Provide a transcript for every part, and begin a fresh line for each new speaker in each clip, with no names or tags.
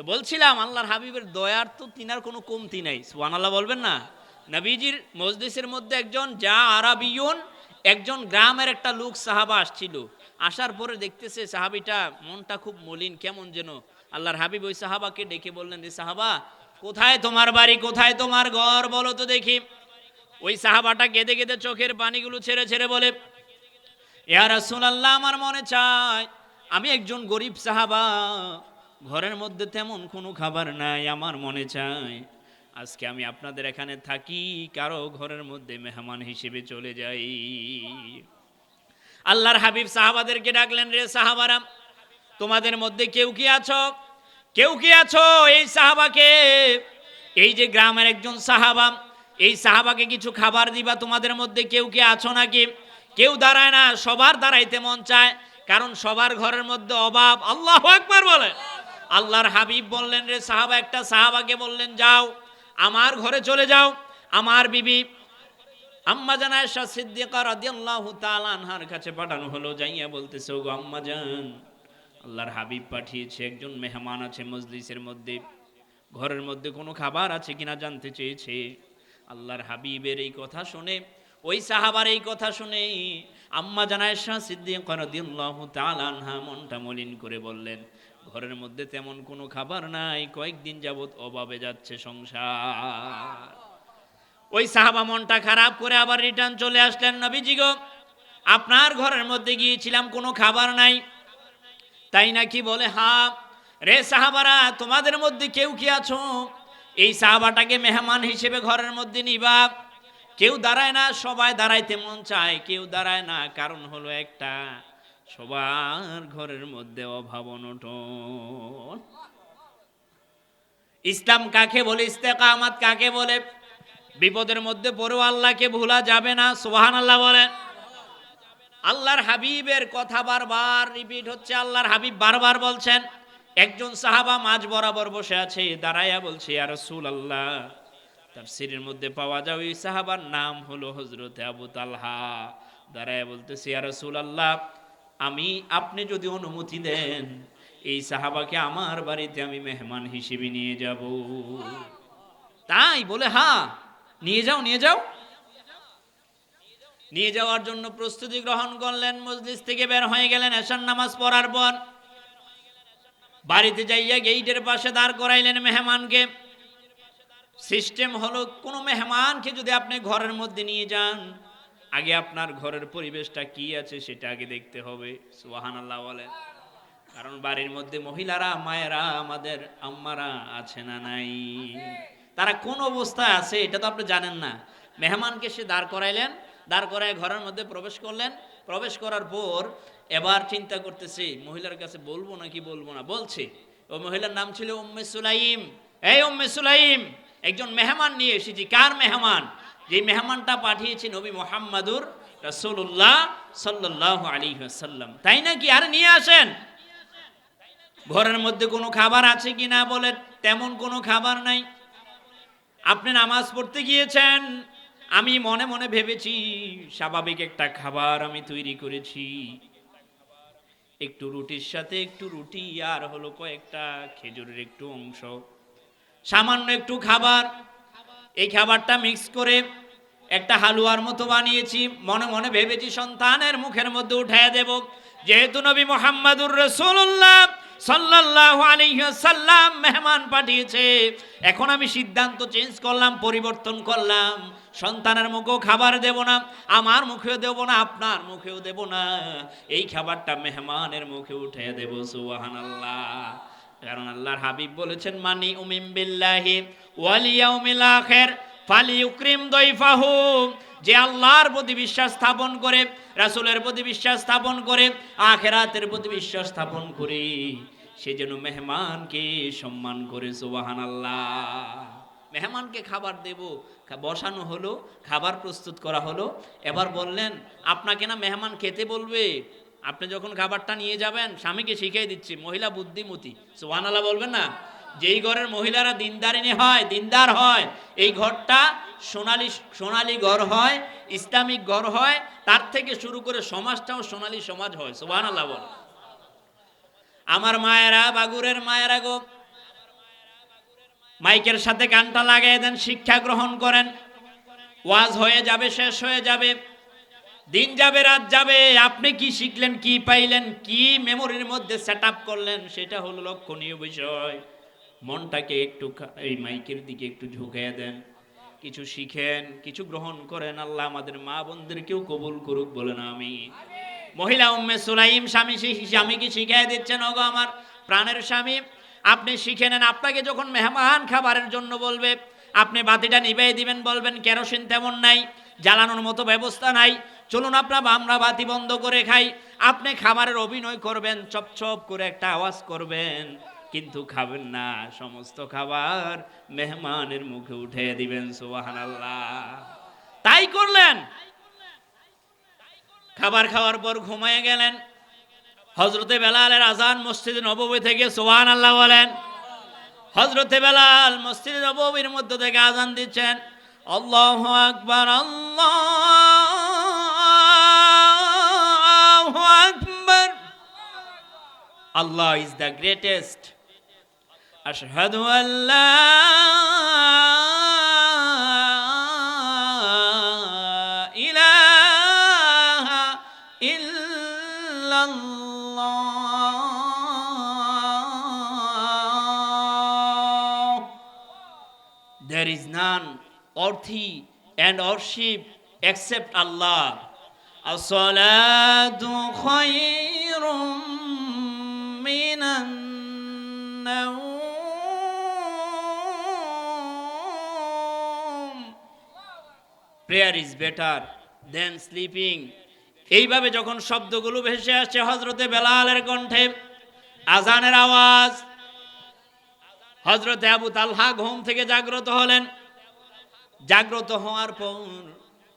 তো বলছিলাম, আল্লাহর হাবিবের দয়ার তো তিনার কোনো কমতি নাই। সুহান আল্লাহ বলবেন না। নবীজির মজলিসের মধ্যে একজন, যা আরাবিয়ন, একজন গ্রামের একটা লোক, সাহাবা আসছিল। আসার পরে দেখতেছে সাহাবিটা মনটা খুব মলিন, কেমন যেন। আল্লাহর হাবিব ওই সাহাবাকে ডেকে বললেন রে সাহাবা, কোথায় তোমার বাড়ি? কোথায় তোমার ঘর? বলো তো দেখি। ওই সাহাবাটা কেঁদে কেঁদে চোখের পানিগুলো ছেড়ে ছেড়ে বলে, ইয়া রাসূলুল্লাহ, আমার মনে চায় আমি একজন গরিব সাহাবা। ঘরের মধ্যে তেমন কোনো খাবার নাই, আমার মনে চায় আজকে আমি আপনাদের এখানে থাকি, কারও ঘরের মধ্যে মেহমান হিসেবে চলে যাই। আল্লাহর হাবিব সাহাবাদেরকে ডাকলেন, রে সাহাবারা, তোমাদের মধ্যে কেউ কি আছো? কেউ কি আছো এই সাহাবাকে? এই যে গ্রামের একজন সাহাবা, এই সাহাবাকে কিছু খাবার দিবা, তোমাদের মধ্যে কেউ কি আছো নাকি? কেউ দাঁড়ায় না, সবার দাঁড়াইতে মন চায়, কারণ সবার ঘরের মধ্যে অভাব, আল্লাহ একবার বলে। আল্লাহর হাবিব বললেন, রে সাহাবা, একটা সাহাবাকে বললেন, যাও, আমার ঘরে চলে যাও। আমার বিবি আম্মা জান আয়েশা সিদ্দিকা রাদিয়াল্লাহু তাআলা আনহার কাছে পাঠানো হলো, যাইয়া বলতেছে, ওগো আম্মা জান, আল্লাহর হাবিব পাঠিয়েছে, একজন মেহমান আছে মজলিসের মধ্যে, ঘরের মধ্যে কোনো খাবার আছে কিনা জানতে চেয়েছে। আল্লাহর হাবিবের এই কথা শুনে, ওই সাহাবার এই কথা শুনে আম্মা জান আয়েশা সিদ্দিকা রাদিয়াল্লাহু তাআলা আনহা মনটা মলিন করে বললেন ঘরের মধ্যে তেমন কোনো খাবার নাই, কয়েকদিন যাবত অভাবে যাচ্ছে সংসার। ওই সাহাবা মনটা খারাপ করে আবার রিটার্ন চলে আসলেন নবীজি গো। আপনার ঘরের মধ্যে গিয়েছিলাম, কোনো খাবার নাই। তাই নাকি বলে, হা, রে সাহাবারা, তোমাদের মধ্যে কেউ কি আছো? এই সাহাবাটাকে মেহমান হিসেবে ঘরের মধ্যে নিবা। কেউ দাঁড়ায় না, সবাই দাঁড়াইতে মন চায়, কেউ দাঁড়ায় না। কারণ হলো একটা সবার ঘরের মধ্যে অভাব অনটন। ইসলাম কাকে বলে, ইস্তেকামাত কাকে বলে? বিপদের মধ্যে পড়েও আল্লাহকে ভোলা যাবে না সোহান আল্লাহ বলেন। আল্লাহর হাবিবের কথা বারবার রিপিট হচ্ছে, আল্লাহর হাবিব বারবার বলছেন, একজন সাহাবা মাঝ বরাবর বসে আছে দাঁড়াইয়া বলছে আর রসুল আল্লাহ তার সিরির মধ্যে পাওয়া যায়, ওই সাহাবার নাম হলো হজরত আবু তালহা। দাঁড়াইয়া বলতেছি আর রসুল আল্লাহ আমি, আপনি যদি অনুমতি দেন, এই সাহাবাকে আমার বাড়িতে আমি মেহমান হিসেবে নিয়ে যাব। তাই বলে হ্যাঁ নিয়ে যাও নিয়ে যাও। নিয়ে যাওয়ার জন্য প্রস্তুতি গ্রহণ করলেন মসজিদ থেকে বের হয়ে গেলেন, এশার নামাজ পড়ার পর। বাড়িতে যাইয়া গেইটের পাশে দাঁড় করাইলেন মেহমানকে। সিস্টেম হলো, কোনো মেহমানকে যদি আপনি ঘরের মধ্যে নিয়ে যান আগে আপনার ঘরের পরিবেশটা কি আছে সেটা আগে দেখতে হবে সুবাহান আল্লাহ বলেন। কারণ বাড়ির মধ্যে মহিলারা, মায়েরা, আমাদের আম্মারা আছে না নাই? তারা কোন অবস্থায় আছে এটা তো আপনি জানেন না। মেহমানকে সে দাঁড় করাইলেন, দাঁড় করায় ঘরের মধ্যে প্রবেশ করলেন। প্রবেশ করার পর এবার চিন্তা করতেছে, মহিলার কাছে বলব নাকি বলব না? বলছে, ও মহিলার নাম ছিল উম্মে সুলাইম। এই উম্মে সুলাইম, একজন মেহমান নিয়ে এসেছি। কার মেহমান? যে মেহমানটা পাঠিয়েছে নবী মোহাম্মদুর রসুল্লাহ সাল্লাহ আলী সাল্লাম তাই নাকি আর নিয়ে আসেন? ঘরের মধ্যে কোনো খাবার আছে কি না বলে তেমন কোনো খাবার নাই। আপনি নামাজ পড়তে গিয়েছেন, আমি মনে মনে ভেবেছি স্বাভাবিক একটা খাবার আমি তৈরি করেছি। একটু রুটির সাথে একটু রুটি আর হলো কয়েকটা খেজুরের একটু অংশ। সামান্য একটু খাবার। এই খাবারটা মিক্স করে একটা হালুয়ার মতো বানিয়েছি, মনে মনে ভেবেছি সন্তানের মুখের মধ্যে উঠাইয়া দেব। যেহেতু নবী মোহাম্মদুর রসুল্লাহ সাল্লাল্লাহু আলাইহি সাল্লাম মেহমান পাঠিয়েছে, এখন আমি সিদ্ধান্ত চেঞ্জ করলাম, পরিবর্তন করলাম। সন্তানের মুখেও খাবার দেব না, আমার মুখেও দেব না, আপনার মুখেও দেব না। এই খাবারটা মেহমানের মুখে উঠে দেব, সুবহানাল্লাহ। কারণ আল্লাহর হাবিব বলেছেন, মানি উমিম বিল্লাহি ওয়াল ইয়াউমিল আখির। ফালিউকরিম দইফাহু যে আল্লাহর প্রতি বিশ্বাস স্থাপন করে, রাসূলের প্রতি বিশ্বাস স্থাপন করে, আখেরাতের প্রতি বিশ্বাস স্থাপন করে। সে যেন মেহমানকে সম্মান করে, সুবহানাল্লাহ। মেহমানকে খাবার দেব বসানো হলো, খাবার প্রস্তুত করা হলো। এবার বললেন, আপনাকে না মেহমান খেতে বলবে? আপনি যখন খাবারটা নিয়ে যাবেন, স্বামীকে শিখিয়ে দিচ্ছি, মহিলা বুদ্ধিমতী। সোহান আল্লাহ বলবেন না? যেই ঘরের মহিলারা দিনদারিনী হয়, দিনদার হয়, এই ঘরটা সোনালি সোনালি ঘর হয়, ইসলামিক ঘর হয়, তার থেকে শুরু করে সমাজটাও সোনালি সমাজ হয়, সুবহানাল্লাহ বল। আমার মায়েরা, বাগুরের মায়েরা গো, মাইকের সাথে গানটা লাগাই দেন, শিক্ষা গ্রহণ করেন, ওয়াজ হয়ে যাবে, শেষ হয়ে যাবে, দিন যাবে, রাত যাবে, আপনি কি শিখলেন, কি পাইলেন, কি মেমোরির মধ্যে সেট করলেন, সেটা হলো লক্ষণীয় বিষয়। মনটাকে একটু এই মাইকের দিকে একটু ঝুঁকিয়ে দেন। কিছু শিখেন, কিছু গ্রহণ করেন। আল্লাহ আমাদের মা বোনদেরকেও কবুল করুক বলেন আমি মহিলা উম্মে সুলাইম, স্বামী স্বামীকে শিখিয়ে দিচ্ছেন, ওগো আমার প্রাণের স্বামী, আপনি শিখে নেন। আপনাকে যখন মেহমান খাবারের জন্য বলবে, আপনি বাতিটা নিভিয়ে দিবেন, বলবেন, কেরোসিন তেমন নাই, জ্বালানোর মতো ব্যবস্থা নাই, চলুন আপনার আমরা বাতি বন্ধ করে খাই। আপনি খাবারের অভিনয় করবেন চপ চপ করে একটা আওয়াজ করবেন। কিন্তু খাবেন না। সমস্ত খাবার মেহমানের মুখে উঠে দিবেন সুবাহান তাই করলেন। খাবার খাওয়ার পর ঘুমায় গেলেন। হজরতে বেলালের আজান মসজিদ নববী থেকে সোহান আল্লাহ বলেন। হজরতে বেলাল মসজিদ নববীর মধ্য থেকে আজান দিচ্ছেন। আল্লাহ আকবার আল্লাহ আকবার। আল্লাহ ইজ দ্য গ্রেটেস্ট আশহাদু আল্লাহ ইলাহা illallah. There is none worthy and worship except Allah. As-salatu khayrun minan nawm. Prayer is better than sleeping এইভাবে যখন শব্দগুলো ভেসে আসছে হজরতে বেলালের কণ্ঠে আজানের আওয়াজ হজরতে আবু তালহা ঘুম থেকে জাগ্রত হলেন। জাগ্রত হওয়ার পর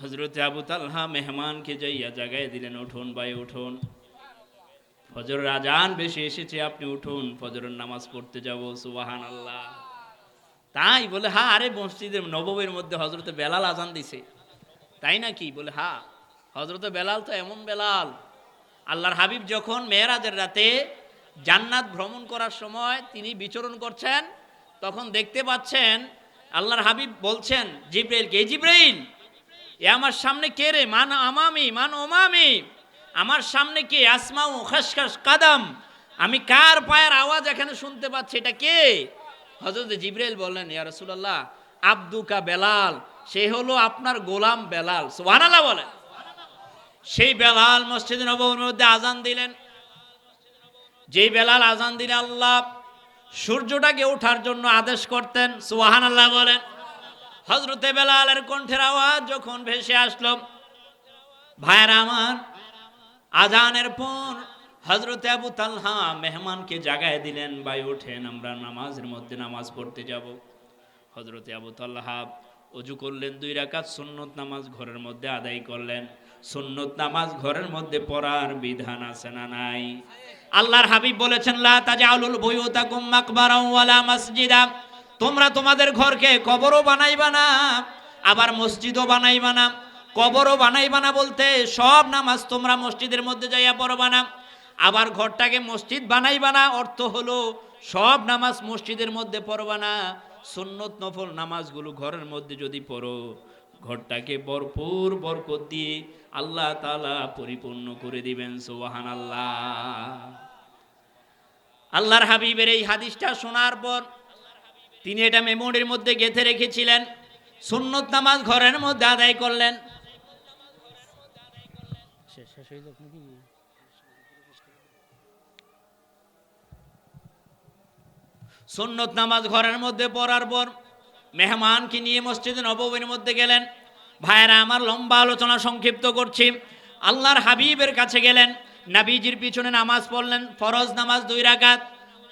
হজরতে আবু তালহা মেহমানকে যাইয়া জাগায় দিলেন, উঠুন ভাই, উঠুন। ফজর আজান বেশি এসেছে, আপনি উঠুন। ফজরের নামাজ পড়তে যাব সুবাহান আল্লাহ তাই বলে, হা, আরে মসজিদের নববীর মধ্যে হজরতে বেলাল আজান দিছে। তাই নাকি? বলে, হা হজরতে বেলাল তো এমন বেলাল। আল্লাহর হাবিব যখন মেয়েরাজের রাতে জান্নাত ভ্রমণ করার সময় তিনি বিচরণ করছেন, তখন দেখতে পাচ্ছেন আল্লাহর হাবিব বলছেন, জিব্রাইল, কে জিব্রাইল? এ আমার সামনে কে রে? মান আমামি, মান ওমামি? আমার সামনে কে? আসমা আসমাউ, খসখস, কাদাম। আমি কার পায়ের আওয়াজ এখানে শুনতে পাচ্ছি? এটা কে? হজরত জিব্রাইল বললেন, ইয়া রাসূলুল্লাহ, আব্দুকা বেলাল, সে হলো আপনার গোলাম বেলাল। সুবহানাল্লাহ বলেন। সেই বেলাল মসজিদ নববীর মধ্যে আজান দিলেন। যেই বেলাল আজান দিলে আল্লাহ সূর্যটাকে ওঠার জন্য আদেশ করতেন সুহান আল্লাহ বলেন। হজরতে বেলালের কণ্ঠের আওয়াজ যখন ভেসে আসলো, ভাইয়ের আমার আজানের পর হজরতে আবু তালহা মেহমানকে জাগায় দিলেন, ভাই ওঠেন, আমরা নামাজের মধ্যে নামাজ পড়তে যাব। হজরতে আবু তাল্লাহা অজু করলেন, দুই রাকাত সুন্নত নামাজ ঘরের মধ্যে আদায় করলেন। সুন্নত নামাজ ঘরের মধ্যে পড়ার বিধান আছে না নাই? আল্লাহর হাবিব বলেছেন, লা তাজাউলুল বুয়ুতাকুম মাকবারাও ওয়ালা মসজিদা। তোমরা তোমাদের ঘরকে কবরও বানাইবা না, আবার মসজিদও বানাইবা না। কবরও বানাইবা না বলতে সব নামাজ তোমরা মসজিদের মধ্যে যাইয়া পড়বা না। আবার ঘরটাকে মসজিদ বানাইবা না, অর্থ হলো সব নামাজ মসজিদের মধ্যে পড়বা না। সুন্নত নফল নামাজগুলো ঘরের মধ্যে যদি পড়ো, ঘরটাকে ভরপুর বরকত দিয়ে আল্লাহ তাআলা পরিপূর্ণ করে দিবেন সোহান আল্লাহ আল্লাহর হাবিবের এই হাদিসটা শোনার পর তিনি এটা মেমোরির মধ্যে গেঁথে রেখেছিলেন, সুন্নত নামাজ ঘরের মধ্যে আদায় করলেন।
শেষ হয়ে যাক নাকি
সুন্নত নামাজ ঘরের মধ্যে পড়ার পর মেহমানকে নিয়ে মসজিদে নববীর মধ্যে গেলেন। ভাইয়েরা, আমার লম্বা আলোচনা সংক্ষিপ্ত করছি। আল্লাহর হাবিবের কাছে গেলেন। নাবিজির পিছনে নামাজ পড়লেন। ফরজ নামাজ দুই রাকাত।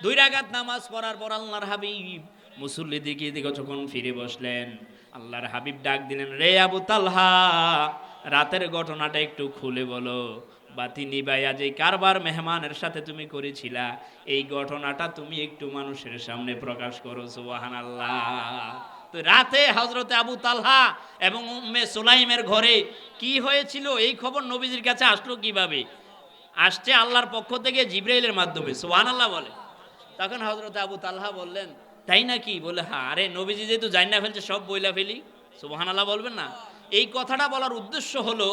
দুই রাকাত নামাজ পড়ার পর আল্লাহর হাবিব মুসল্লি দিকে দিকে যখন ফিরে বসলেন, আল্লাহর হাবিব ডাক দিলেন, রে আবু তালহা, রাতের ঘটনাটা একটু খুলে বলো। বাতি নিবাইয়া যে কারবার মেহমানের সাথে তুমি করেছিলা, এই ঘটনাটা তুমি একটু মানুষের সামনে প্রকাশ করো সুবাহান আল্লাহ তো রাতে হজরতে আবু তালহা এবং উম্মে সুলাইমের ঘরে কি হয়েছিল, এই খবর নবীজির কাছে আসলো কীভাবে? আসছে আল্লাহর পক্ষ থেকে জিব্রাইলের মাধ্যমে সুবহান আল্লাহ বলে। তখন হজরত আবু তালহা বললেন, তাই নাকি? বলে হ্যাঁ আরে নবীজি যেহেতু জানি না ফেলছে, সব বইলা ফেলি। সুবাহান আল্লাহ বলবেন না। এই কথাটা বলার উদ্দেশ্য হলো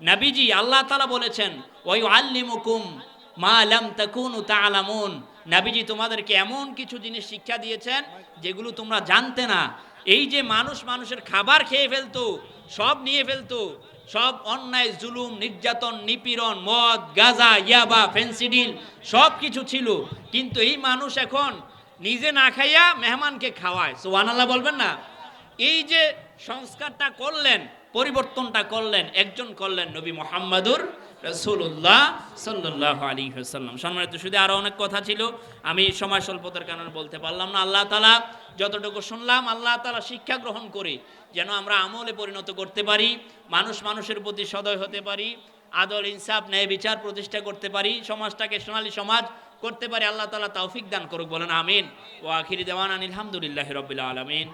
নাবিজি আল্লাহ তালা বলেছেন ওই আল্লিমুকুম মা লাম তাকুনু তাআলামুন। নাবিজি তোমাদেরকে এমন কিছু জিনিস শিক্ষা দিয়েছেন, যেগুলো তোমরা জানতে না। এই যে মানুষ মানুষের খাবার খেয়ে ফেলতো, সব নিয়ে ফেলতো, সব অন্যায়, জুলুম, নির্যাতন, নিপীড়ন, মদ, গাজা, ইয়াবা, ফেন্সিডিল, সব কিছু ছিল। কিন্তু এই মানুষ এখন নিজে না খাইয়া মেহমানকে খাওয়ায়। সোহান আল্লাহ বলবেন না? এই যে সংস্কারটা করলেন পরিবর্তনটা করলেন, একজন করলেন নবী মোহাম্মদুর রসুল্লাহ সাল্লাহ আলী সাল্লাম সম্মানিত শুধু আরও অনেক কথা ছিল, আমি সময় স্বল্পতার কারণে বলতে পারলাম না। আল্লাহ তালা যতটুকু শুনলাম, আল্লাহ তালা শিক্ষা গ্রহণ করে, যেন আমরা আমলে পরিণত করতে পারি, মানুষ মানুষের প্রতি সদয় হতে পারি আদল ইনসাফ, ন্যায় বিচার প্রতিষ্ঠা করতে পারি, সমাজটাকে সোনালী সমাজ করতে পারি, আল্লাহ তালা তৌফিক দান করুক, বলেন আমিন। ও আখিরি দেওয়ান আলহামদুলিল্লাহ রবিল্লা আলমিন।